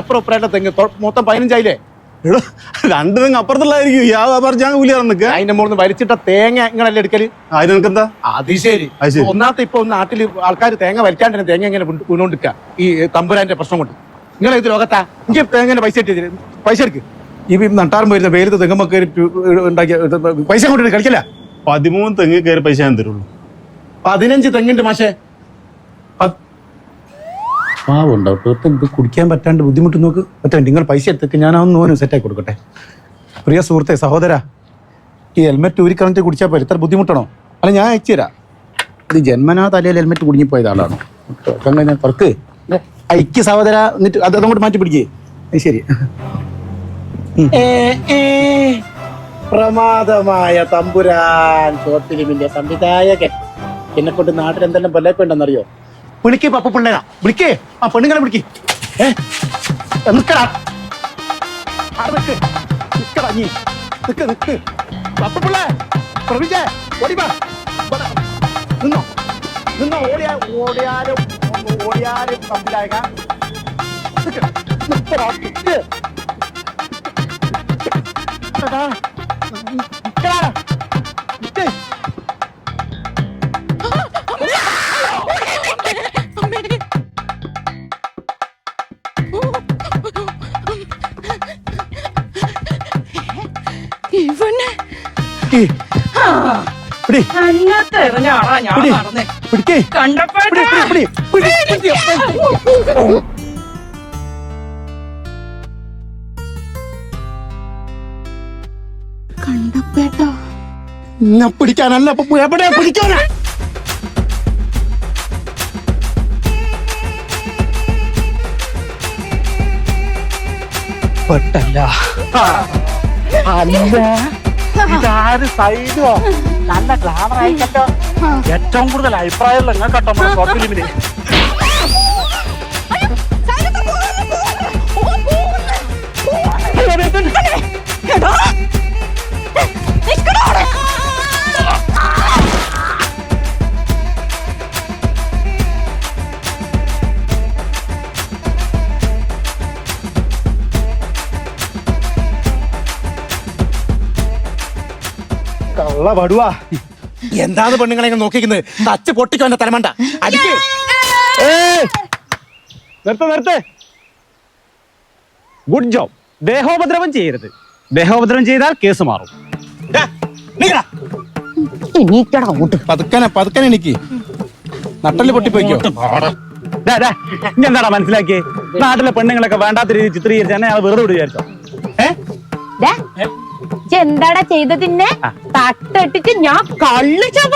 അപ്പുറം അപ്പുറമായിട്ട് തെങ്ങ് മൊത്തം പതിനഞ്ചായില്ലേ എടോ രണ്ടു തെങ്ങ് അപ്പുറത്തുള്ളതായിരിക്കും. യാ പറഞ്ഞാൽ കൂലിയാണ് നിൽക്കുക അതിന്റെ മുകളിൽ വലിച്ചിട്ട തേങ്ങ ഇങ്ങനല്ലേ എടുക്കൽ? അതിന് നിനക്കെന്താ? അത് ശരി. ഒന്നാമത്തെ ഇപ്പൊ നാട്ടിൽ ആൾക്കാർ തേങ്ങ വലിക്കാണ്ടിരുന്ന തേങ്ങ ഇങ്ങനെ വീണോണ്ടിരിക്കുക ഈ തമ്പുരാന്റെ പ്രശ്നം കൊണ്ട്. നിങ്ങൾ ഇത് ലോകത്താ. എനിക്ക് തേങ്ങനെ പൈസ ഇട്ട് പൈസ എടുക്ക്. ഈ നട്ടാറും വരുന്ന വെയിലത്ത് തെങ്ങുമൊക്കെ ഉണ്ടാക്കിയ പൈസ കൊണ്ട് കളിക്കില്ല? പതിമൂന്ന് തെങ്ങ് കയറി പൈസ ഞാൻ തരുള്ളൂ. പതിനഞ്ച് തെങ്ങിന്റെ മാഷേ. പാവുണ്ടോ ഇത് കുടിക്കാൻ പറ്റാണ്ട് ബുദ്ധിമുട്ട് നോക്ക്. പറ്റാണ്ട് നിങ്ങൾ പൈസ എത്തിക്കും ഞാൻ അതൊന്ന് നോനും സെറ്റാക്കി കൊടുക്കട്ടെ. പ്രിയ സുഹൃത്തെ സഹോദര ഈ ഹെൽമെറ്റ് ഊരിക്കളഞ്ഞിട്ട് കുടിച്ചാൽ പോലെ ഇത്ര ബുദ്ധിമുട്ടണോ? അല്ല ഞാൻ അയച്ചു തരാം. ഇത് ജന്മനാ തലയിൽ ഹെൽമെറ്റ് കുടുങ്ങിപ്പോയത് ആളാണോ. ഞാൻ തുറക്ക്. അയക്ക് സഹോദര എന്നിട്ട് അത് അതങ്ങോട്ട് മാറ്റി പിടിക്കേ. അത് ശരി. പ്രമാദമായ തമ്പുരാൻ ഷോർട്ട് ഫിലിമിന്റെ സംവിധായകൻ. എന്നെ കൊണ്ട് നാട്ടിൽ എന്തെല്ലാം കൊല്ലപ്പുണ്ടെന്നറിയോ വിളിക്കേ പപ്പ പിള്ളേരാ വിളിക്കേ. ആ പെണ്ണുങ്ങളെ വിളിക്കേ. ഏ? നിക്കടാ. നീ. നിക്ക് നിക്ക്. പപ്പ ഓടിയാ ഓടിയാലും നിക്കടാ കണ്ടപ്പേട്ടാ. ഞാൻ പിടിക്കാനല്ല എവിടെ പിടിക്കാനാ? പെട്ടല്ല. അല്ല ഇതാര് സൈഡോ നല്ല ഗ്ലാമർ ആയിക്കട്ടോ ഏറ്റവും കൂടുതൽ അഭിപ്രായമുള്ള നിങ്ങൾ കേട്ടോ നമ്മുടെ ഷോർട്ട് ഫിലിമിന് കള്ള പടുവാ എന്താണ് പെണ്ണുങ്ങളെ ഇങ്ങനെ നോക്കിക്കുന്നത് തച്ച് പൊട്ടിക്കോ എന്റെ തലമണ്ട. അടിക്ക്. നിർത്ത് നിർത്ത്. ഗുഡ് ജോബ് ദേഹോപദ്രവം ചെയ്യരുത്. ദേഹോപദ്രവം ചെയ്താൽ കേസ് മാറും. പതുക്കനെ പതുക്കനെ എനിക്ക് നട്ടൽ പൊട്ടിപ്പോയിക്കോ? എന്താടാ മനസ്സിലാക്കിയേ? നാട്ടിലെ പെണ്ണുങ്ങളൊക്കെ വേണ്ടാത്ത രീതിയിൽ ചിത്രീകരിച്ച് എന്നെ അയാൾ വെറുതെ വിചാരിച്ചോ. എന്താടാ ചെയ്തതിന്നെ തട്ടിട്ട് ഞാൻ കള്ളു ചാപ്പ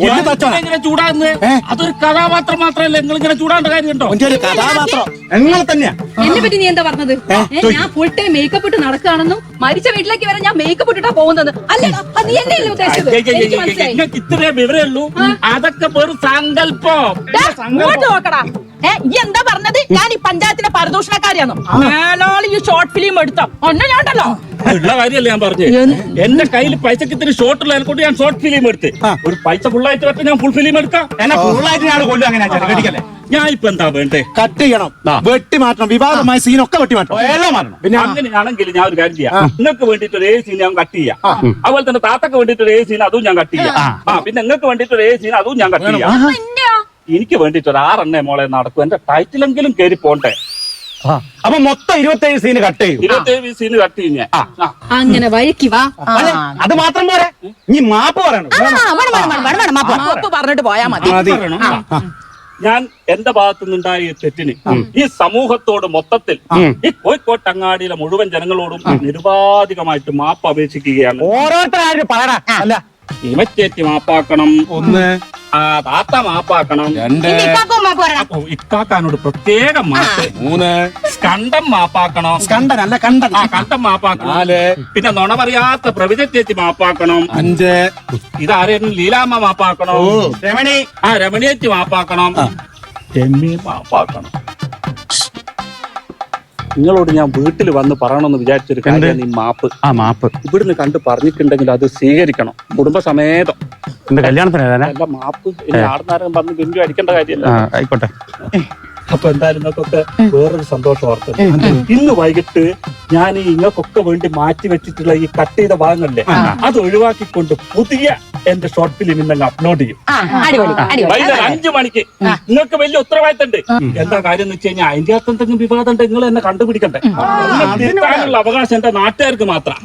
ഒന്ന് തച്ചോനെ. ചൂടാകുന്നത് അതൊരു കഥാപാത്രം മാത്രമല്ല? നിങ്ങൾ ഇങ്ങനെ ചൂടാണ്ട നിങ്ങൾ തന്നെയാ. എന്നെ പറ്റി നീ എന്താ പറഞ്ഞത്? ഞാൻ ഫുൾ ടൈം മേക്കപ്പ് ഇട്ട് നടക്കുകയാണെന്നും മരിച്ച വീട്ടിലേക്ക് വരെ ഞാൻ മേക്കപ്പ് ഇട്ടിട്ടാ പോകുന്നത് അല്ലേ നീ എന്നെയല്ലേ ഉദ്ദേശിച്ചത്? എനിക്ക് മനസ്സിലായി. ഇത്രേ വിവരമേ ഉള്ളൂ അതൊക്കെ വെറും സങ്കല്പം. നോക്കടാ. ഏ ഈ എന്താ പറഞ്ഞത്? ഞാൻ ഈ പഞ്ചായത്തിലെ പരദൂഷണക്കാരിയാണോ. മേലാൾ ഈ ഷോർട്ട് ഫിലിം എടുത്തോ? ഒന്നും ഞാണ്ടല്ലോ. ഉള്ള കാര്യമല്ല ഞാൻ പറഞ്ഞു. എന്റെ കയ്യിൽ പൈസക്ക് ഇത്തിരി ഷോർട്ട് ഉള്ള കൊണ്ട് ഞാൻ ഷോർട്ട് ഫിലിം എടുത്ത്. ഒരു പൈസ ഫുള്ളായിട്ട് പറ്റും ഞാൻ ഫുൾ ഫിലിം എടുക്കാം? എന്നെ ഫുള്ളായിട്ട് ഞാൻ കൊല്ലും അങ്ങനെ ചെറുകടിക്കല്ലേ ഞാൻ ഇപ്പൊ എന്താ വേണ്ടേ? കട്ട് ചെയ്യണം. വെട്ടി മാറ്റണം. വിവാദമായ സീനൊക്കെ വെട്ടി മാറ്റണം. എല്ലാം മാറണം. പിന്നെ അങ്ങനെയാണെങ്കിൽ ഞാൻ ഒരു കാര്യം ചെയ്യാം. നിങ്ങൾക്ക് വേണ്ടിട്ട് ഒരു ഏ സീൻ ഞാൻ കട്ട് ചെയ്യാം. അതുപോലെ തന്നെ താത്തക്ക് വേണ്ടിട്ട് ഒരു ഏ സീൻ അതും ഞാൻ കട്ട് ചെയ്യാം. ആ. പിന്നെ നിങ്ങൾക്ക് വേണ്ടിട്ട് ഒരു ഏ സീൻ അതും ഞാൻ കട്ട് ചെയ്യാം. എനിക്ക് വേണ്ടിട്ട് ഒരു ആറെണ്ണേ മോളെ നടക്കും. എന്റെ ടൈറ്റിലെങ്കിലും കയറി പോണ്ടേ? അപ്പൊ മൊത്തം ഇരുപത്തേഴ് സീന് കട്ട് ചെയ്യും. ഇരുപത്തേഴ് സീന് കട്ട് ചെയ്യും ഞാൻ. അങ്ങനെ വഴിക്ക് വാ. അത് മാത്രം പോരെ? ഇനി മാപ്പ് പറയണം. മാപ്പ്. പറഞ്ഞിട്ട് പോയാ മതി. ഞാൻ എന്റെ ഭാഗത്തു നിന്നുണ്ടായ ഈ തെറ്റിന് ഈ സമൂഹത്തോട് മൊത്തത്തിൽ ഈ കോഴിക്കോട്ടങ്ങാടിയിലെ മുഴുവൻ ജനങ്ങളോടും നിരുപാധികമായിട്ട് മാപ്പ് അപേക്ഷിക്കുകയാണ്. ഓരോരുത്തരും പറയടാ. അല്ല. ഇമറ്റേറ്റ് മാപ്പാക്കണം. ഒന്ന് താത്ത മാപ്പാക്കണം. രണ്ട്. അപ്പൊ ഇക്കാക്കാനോട് പ്രത്യേകം മാപ്പ്. മൂന്ന്. കണ്ടം മാപ്പാക്കണം. കണ്ടൻ അല്ല കണ്ടൻ. ആ കണ്ടം മാപ്പാക്കണം. നാല്. പിന്നെ നുണ പറയാത്ത പ്രവിധത്തെത്തി മാപ്പാക്കണം. അഞ്ച്. ഇതാരും ലീലാമ്മ മാപ്പാക്കണം. രമണി. ആ രമണിയേച്ചി മാപ്പാക്കണം. രമ്യ മാപ്പാക്കണം. നിങ്ങളോട് ഞാൻ വീട്ടിൽ വന്ന് പറയണമെന്ന് വിചാരിച്ചൊരു കാര്യം ഈ മാപ്പ്. ആ മാപ്പ്. ഇവിടുന്ന് കണ്ട് പറഞ്ഞിട്ടുണ്ടെങ്കിൽ അത് സ്വീകരിക്കണം. കുടുംബസമേതം. എന്റെ കല്യാണത്തിന്? അല്ല മാപ്പ് ഇനി ആടുന്നാരും വന്ന് ബിന്ദു അടിക്കേണ്ട കാര്യമില്ല. ആ ആയിക്കോട്ടെ. അപ്പൊ എന്തായാലും നിങ്ങൾക്കൊക്കെ വേറൊരു സന്തോഷം ഓർത്ത് ഇന്ന് വൈകിട്ട് ഞാൻ ഈ ഇങ്ങൾക്കൊക്കെ വേണ്ടി മാറ്റി വെച്ചിട്ടുള്ള ഈ കട്ട് ചെയ്ത ഭാഗങ്ങളില്ലേ അത് ഒഴിവാക്കിക്കൊണ്ട് പുതിയ എന്റെ ഷോർട്ട് ഫിലിം ഇന്ന് അപ്ലോഡ് ചെയ്യും. ആ, അടിപൊളി അടിപൊളി. വൈകുന്നേരം അഞ്ചു മണിക്ക് നിങ്ങൾക്ക് വലിയ ഉത്തരവാദിത്തമുണ്ട്. എന്താ കാര്യം എന്ന് വെച്ച് കഴിഞ്ഞാൽ അതിന്റെ അകത്ത് എന്തെങ്കിലും വിവാദം ഉണ്ട് നിങ്ങൾ എന്നെ കണ്ടുപിടിക്കണ്ടേ? അതിനെ തിരുത്താനുള്ള അവകാശം എന്റെ നാട്ടുകാർക്ക് മാത്രം.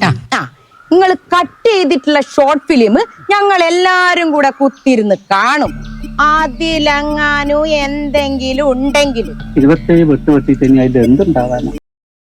നിങ്ങൾ കട്ട് ചെയ്തിട്ടുള്ള ഷോർട്ട് ഫിലിം ഞങ്ങൾ എല്ലാരും കൂടെ കുത്തിരുന്ന് കാണും. അതിലങ്ങാനും എന്തെങ്കിലും ഉണ്ടെങ്കിലും. ഇരുപത്തേഴ് വെട്ട് തന്നെ അതിന്റെ എന്തുണ്ടാവാനാ?